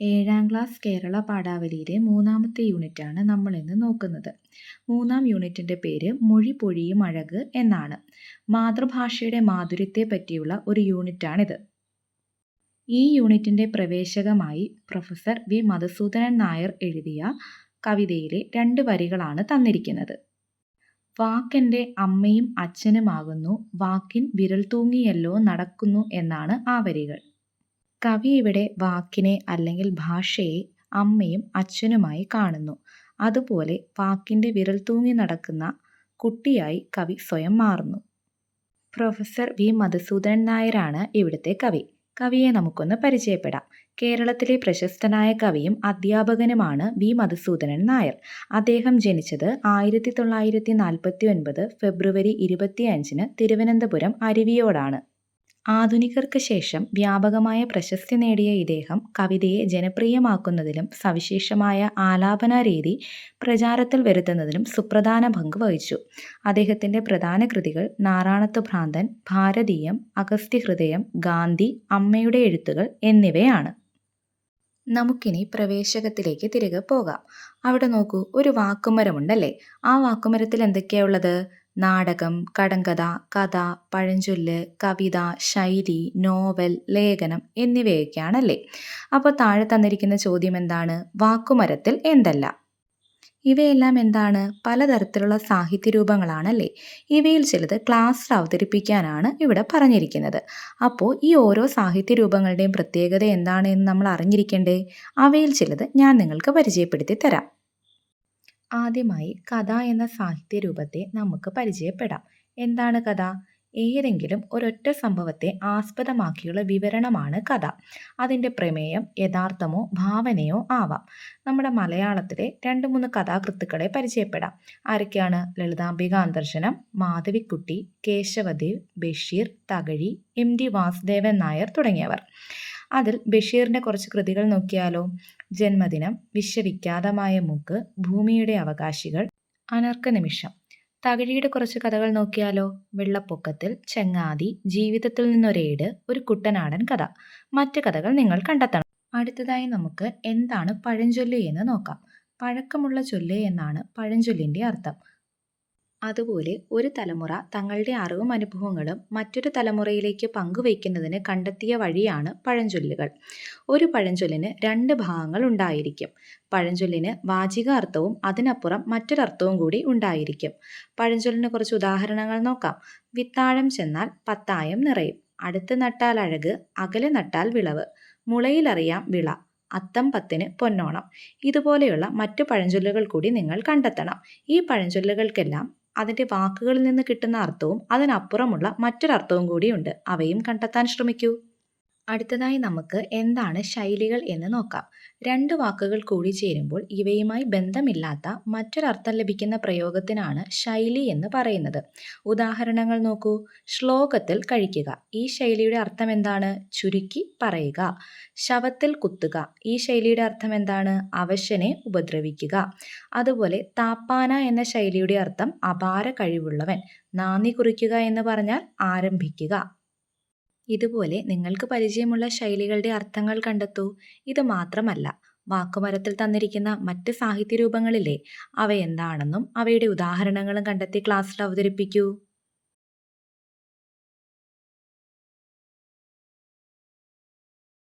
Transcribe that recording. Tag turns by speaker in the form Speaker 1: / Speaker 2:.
Speaker 1: ഏഴാം ക്ലാസ് കേരള പാഠാവലിയിലെ മൂന്നാമത്തെ യൂണിറ്റാണ് നമ്മൾ ഇന്ന് നോക്കുന്നത്. മൂന്നാം യൂണിറ്റിന്റെ പേര് മൊഴി പൊഴിയും അഴക് എന്നാണ്. മാതൃഭാഷയുടെ മാധുര്യത്തെ പറ്റിയുള്ള ഒരു യൂണിറ്റാണിത്. ഈ യൂണിറ്റിന്റെ പ്രവേശകമായി പ്രൊഫസർ വി. മധുസൂദനൻ നായർ എഴുതിയ കവിതയിലെ രണ്ട് വരികളാണ് തന്നിരിക്കുന്നത്. വാക്കെന്റെ അമ്മയും അച്ഛനുമാകുന്നു വാക്കിൻ വിരൽ തൂങ്ങിയല്ലോ നടക്കുന്നു എന്നാണ് ആ വരികൾ. കവി ഇവിടെ വാക്കിനെ അല്ലെങ്കിൽ ഭാഷയെ അമ്മയും അച്ഛനുമായി കാണുന്നു. അതുപോലെ വാക്കിന്റെ വിരൽ തൂങ്ങി നടക്കുന്ന കുട്ടിയായി കവി സ്വയം മാറുന്നു. Professor V. മധുസൂദനൻ നായരാണ് ഇവിടുത്തെ കവി. കവിയെ നമുക്കൊന്ന് പരിചയപ്പെടാം. കേരളത്തിലെ പ്രശസ്തനായ കവിയും അധ്യാപകനുമാണ് വി. മധുസൂദനൻ നായർ. അദ്ദേഹം ജനിച്ചത് ആയിരത്തി തൊള്ളായിരത്തി നാൽപ്പത്തി ഒൻപത് ഫെബ്രുവരി തിരുവനന്തപുരം അരുവിയോടാണ്. ആധുനികർക്ക് ശേഷം വ്യാപകമായ പ്രശസ്തി നേടിയ ഇദ്ദേഹം കവിതയെ ജനപ്രിയമാക്കുന്നതിലും സവിശേഷമായ ആലാപന രീതി പ്രചാരത്തിൽ വരുത്തുന്നതിലും സുപ്രധാന പങ്ക് വഹിച്ചു. അദ്ദേഹത്തിന്റെ പ്രധാന കൃതികൾ നാറാണത്ത് ഭ്രാന്തൻ ഭാരതീയം അഗസ്ത്യഹൃദയം ഗാന്ധി അമ്മയുടെ എഴുത്തുകൾ എന്നിവയാണ്. നമുക്കിനി പ്രവേശകത്തിലേക്ക് തിരികെ പോകാം. അവിടെ നോക്കൂ ഒരു വാക്കുമരമുണ്ടല്ലേ? ആ വാക്കുമരത്തിൽ എന്തൊക്കെയാ നാടകം കടങ്കഥ കഥ പഴഞ്ചൊല്ല് കവിത ശൈലി നോവൽ ലേഖനം എന്നിവയൊക്കെയാണല്ലേ? അപ്പോൾ താഴെ തന്നിരിക്കുന്ന ചോദ്യം എന്താണ്? വാക്കുമരത്തിൽ എന്തല്ല? ഇവയെല്ലാം എന്താണ്? പലതരത്തിലുള്ള സാഹിത്യ രൂപങ്ങളാണല്ലേ ഇവയിൽ ചിലത് ക്ലാസ്സിൽ അവതരിപ്പിക്കാനാണ് ഇവിടെ പറഞ്ഞിരിക്കുന്നത്. അപ്പോൾ ഈ ഓരോ സാഹിത്യ രൂപങ്ങളുടെയും പ്രത്യേകത എന്താണ് എന്ന് നമ്മൾ അറിഞ്ഞിരിക്കേണ്ടേ? അവയിൽ ചിലത് ഞാൻ നിങ്ങൾക്ക് പരിചയപ്പെടുത്തി തരാം. ആദ്യമായി കഥ എന്ന സാഹിത്യ രൂപത്തെ നമുക്ക് പരിചയപ്പെടാം. എന്താണ് കഥ? ഏതെങ്കിലും ഒരൊറ്റ സംഭവത്തെ ആസ്പദമാക്കിയുള്ള വിവരണമാണ് കഥ. അതിന്റെ പ്രമേയം യഥാർത്ഥമോ ഭാവനയോ ആവാം. നമ്മുടെ മലയാളത്തിലെ രണ്ട് മൂന്ന് കഥാകൃത്തുക്കളെ പരിചയപ്പെടാം. ആരൊക്കെയാണ്? ലളിതാംബിക അന്തർശനം മാധവിക്കുട്ടി കേശവദേവ് ബഷീർ തകഴി എം ഡി വാസുദേവൻ നായർ തുടങ്ങിയവർ. അതിൽ ബഷീറിന്റെ കുറച്ച് കൃതികൾ നോക്കിയാലോ? ജന്മദിനം വിശ്വവിഖ്യാതമായ മൂക്ക് ഭൂമിയുടെ അവകാശികൾ അനർക്ക നിമിഷം. തകഴിയുടെ കുറച്ച് കഥകൾ നോക്കിയാലോ? വെള്ളപ്പൊക്കത്തിൽ ചെങ്ങാതി ജീവിതത്തിൽ നിന്നൊരേട് ഒരു കുട്ടനാടൻ കഥ. മറ്റ് കഥകൾ നിങ്ങൾ കണ്ടെത്തണം. അടുത്തതായി നമുക്ക് എന്താണ് പഴഞ്ചൊല്ല് എന്ന് നോക്കാം. പഴക്കമുള്ള ചൊല്ല് എന്നാണ് പഴഞ്ചൊല്ലിന്റെ അർത്ഥം. അതുപോലെ ഒരു തലമുറ തങ്ങളുടെ അറിവും അനുഭവങ്ങളും മറ്റൊരു തലമുറയിലേക്ക് പങ്കുവയ്ക്കുന്നതിന് കണ്ടെത്തിയ വഴിയാണ് പഴഞ്ചൊല്ലുകൾ. ഒരു പഴഞ്ചൊല്ലിന് രണ്ട് ഭാഗങ്ങൾ ഉണ്ടായിരിക്കും. പഴഞ്ചൊല്ലിന് വാചിക അർത്ഥവും അതിനപ്പുറം മറ്റൊരർത്ഥവും കൂടി ഉണ്ടായിരിക്കും. പഴഞ്ചൊല്ലിന് കുറച്ച് ഉദാഹരണങ്ങൾ നോക്കാം. വിത്താഴം ചെന്നാൽ പത്തായം നിറയും. അടുത്ത് നട്ടാൽ അഴക് അകലെ നട്ടാൽ വിളവ്. മുളയിലറിയാം വിള. അത്തം പത്തിന് പൊന്നോണം. ഇതുപോലെയുള്ള മറ്റു പഴഞ്ചൊല്ലുകൾ കൂടി നിങ്ങൾ കണ്ടെത്തണം. ഈ പഴഞ്ചൊല്ലുകൾക്കെല്ലാം അതിന്റെ വാക്കുകളിൽ നിന്ന് കിട്ടുന്ന അർത്ഥവും അതിനപ്പുറമുള്ള മറ്റൊരർത്ഥവും കൂടിയുണ്ട്. അവയും കണ്ടെത്താൻ ശ്രമിക്കൂ. അടുത്തതായി നമുക്ക് എന്താണ് ശൈലികൾ എന്ന് നോക്കാം. രണ്ട് വാക്കുകൾ കൂടി ചേരുമ്പോൾ ഇവയുമായി ബന്ധമില്ലാത്ത മറ്റൊരർത്ഥം ലഭിക്കുന്ന പ്രയോഗത്തിനാണ് ശൈലി എന്ന് പറയുന്നത്. ഉദാഹരണങ്ങൾ നോക്കൂ. ശ്ലോകത്തിൽ കഴിക്കുക. ഈ ശൈലിയുടെ അർത്ഥം എന്താണ്? ചുരുക്കി പറയുക. ശവത്തിൽ കുത്തുക. ഈ ശൈലിയുടെ അർത്ഥം എന്താണ്? അവശനെ ഉപദ്രവിക്കുക. അതുപോലെ താപ്പാന എന്ന ശൈലിയുടെ അർത്ഥം അപാര കഴിവുള്ളവൻ. നാന്ദി കുറിക്കുക എന്ന് പറഞ്ഞാൽ ആരംഭിക്കുക. ഇതുപോലെ നിങ്ങൾക്ക് പരിചയമുള്ള ശൈലികളുടെ അർത്ഥങ്ങൾ കണ്ടെത്തൂ. ഇത് മാത്രമല്ല വാക്കുമരത്തിൽ തന്നിരിക്കുന്ന മറ്റ് സാഹിത്യ രൂപങ്ങളിലെ അവ എന്താണെന്നും അവയുടെ ഉദാഹരണങ്ങളും കണ്ടെത്തി ക്ലാസ്സിൽ അവതരിപ്പിക്കൂ.